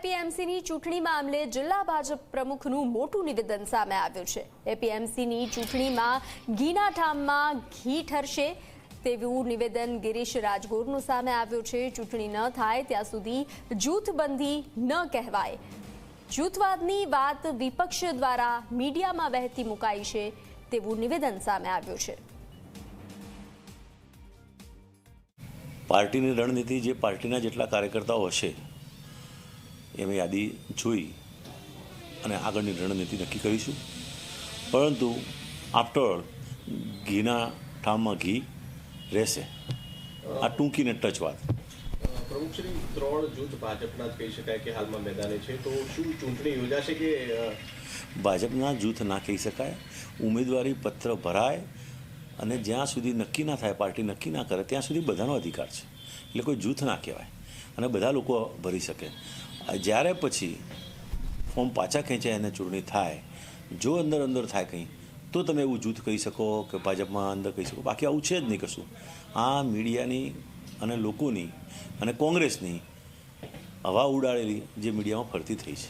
એપીએમસીની ચૂંટણી મામલે જિલ્લા ભાજપ પ્રમુખનું મોટું નિવેદન સામે આવ્યું છે. એપીએમસીની ચૂંટણીમાં ઘીના ઠામમાં ઘી ઠરશે તેવું નિવેદન ગિરીશ રાજગોરનું સામે આવ્યું છે. ચૂંટણી ન થાય ત્યાં સુધી જૂથબંધી ન કહેવાય. જૂથવાદની વાત વિપક્ષ દ્વારા મીડિયામાં વહેતી મુકાઈ છે તેવું નિવેદન સામે આવ્યું છે. પાર્ટીની રણનીતિ જે પાર્ટીના જેટલા કાર્યકર્તાઓ હશે એમ યાદી જોઈ અને આગળની રણનીતિ નક્કી કરીશું. પરંતુ આફ્ટર ઘીના ઠામમાં ઘી રહેશે. આ ટૂંકીને ટચ વાત. પ્રમુખશ્રી ત્રણ જૂથ ભાજપના જ કહી શકાય કે હાલમાં મેદાને છે તો શું ચૂંટણી યોજાશે કે ભાજપના જૂથ ના કહી શકાય. ઉમેદવારી પત્ર ભરાય અને જ્યાં સુધી નક્કી ના થાય પાર્ટી નક્કી ના કરે ત્યાં સુધી બધાનો અધિકાર છે. એટલે કોઈ જૂથ ના કહેવાય અને બધા લોકો ભરી શકે. જ્યારે પછી ફોર્મ પાછા ખેંચાય અને ચૂંટણી થાય, જો અંદર અંદર થાય કંઈ, તો તમે એવું જૂથ કહી શકો કે ભાજપમાં અંદર કહી શકો. બાકી આવું છે જ નહીં કશું. આ મીડિયાની અને લોકોની અને કોંગ્રેસની હવા ઉડાડેલી જે મીડિયામાં ફરતી થઈ છે.